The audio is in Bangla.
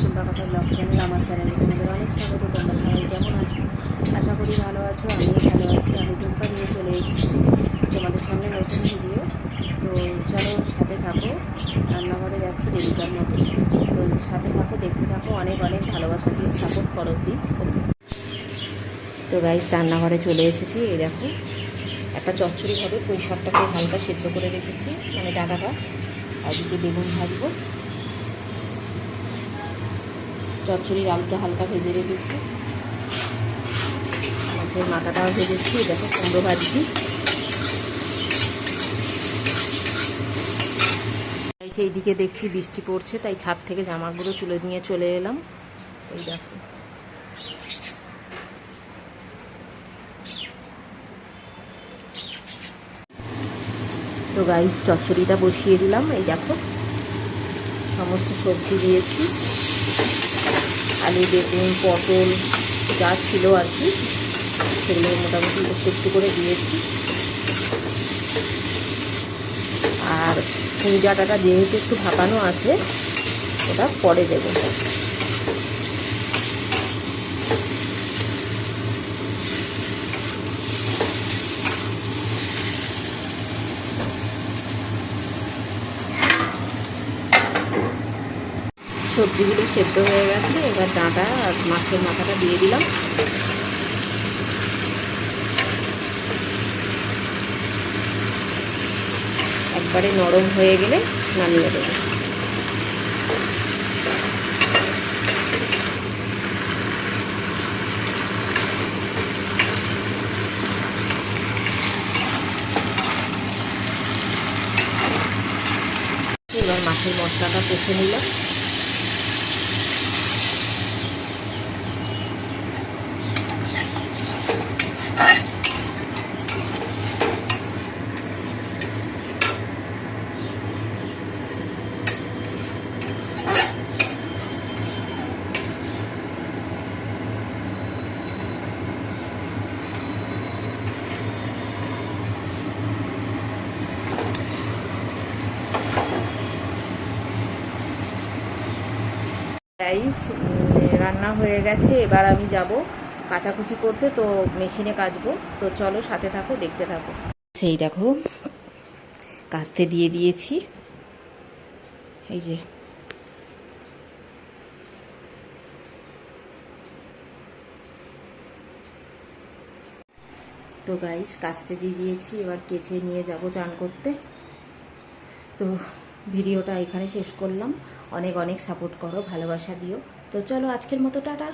সুন্দর কথা আমার তোমাদের অনেক কেমন আছো? আশা করি ভালো আছো, আমিও ভালো আছি, আমি নিয়ে চলে এসেছি তোমাদের সামনে তো চলো সাথে থাকো, রান্নাঘরে যাচ্ছি মতো। তো সাথে থাকো, দেখতে থাকো, অনেক অনেক ভালোবাসা সাপোর্ট করো প্লিজ তো গাইস রান্নাঘরে চলে এসেছি, এই দেখো। একটা চচ্চড়ি হবে, পুঁই শাকটাকে হালকা সেদ্ধ করে রেখেছি মানে ডাটাটা। আর দিকে বেগুন ভাজবো। চচ্চড়ির আলুটা হালকা ভেজে রেখেছি। মাছের মাথাটাও ভেজেছি দেখো কুমড়ো ভাজছি। সেই দিকে দেখছি বৃষ্টি পড়ছে, তাই ছাদ থেকে জামাগুলো তুলে নিয়ে চলে এলাম। ওই দেখো। তো গাইস চচ্চড়িটা বসিয়ে দিলাম, এই দেখো। সমস্ত সবজি দিয়েছি। আলু বেগুন, পটল যা ছিল আর কি, সেগুলো মোটামুটি একটু একটু করে দিয়েছি। আর ফুল ডাটাটা যেহেতু একটু ভাপানো আছে, ওটা পরে দেবো। সবজিগুলো সেদ্ধ হয়ে গেছে। এবার ডাঁটা আর মাছের মাথাটা দিয়ে দিলাম। একবারে নরম হয়ে গেলে নামিয়ে দেবো। এবার মাছের মশলাটা কষে নিলাম। রাইস রান্না হয়ে গেছে এবার আমি যাব কাচাকুচি করতে তো মেশিনে কাচবো। তো চলো সাথে থাকো, দেখতে থাকো। সেই দেখো কাচতে দিয়ে দিয়েছি। এই যে। তো গাইস কাচতে দিয়ে দিয়েছি, এবার কেচে নিয়ে যাব চান করতে। তো ভিডিওটা এখানে শেষ করলাম। অনেক অনেক সাপোর্ট করো, ভালোবাসা দিও। তো চলো আজকের মতো, টাটা।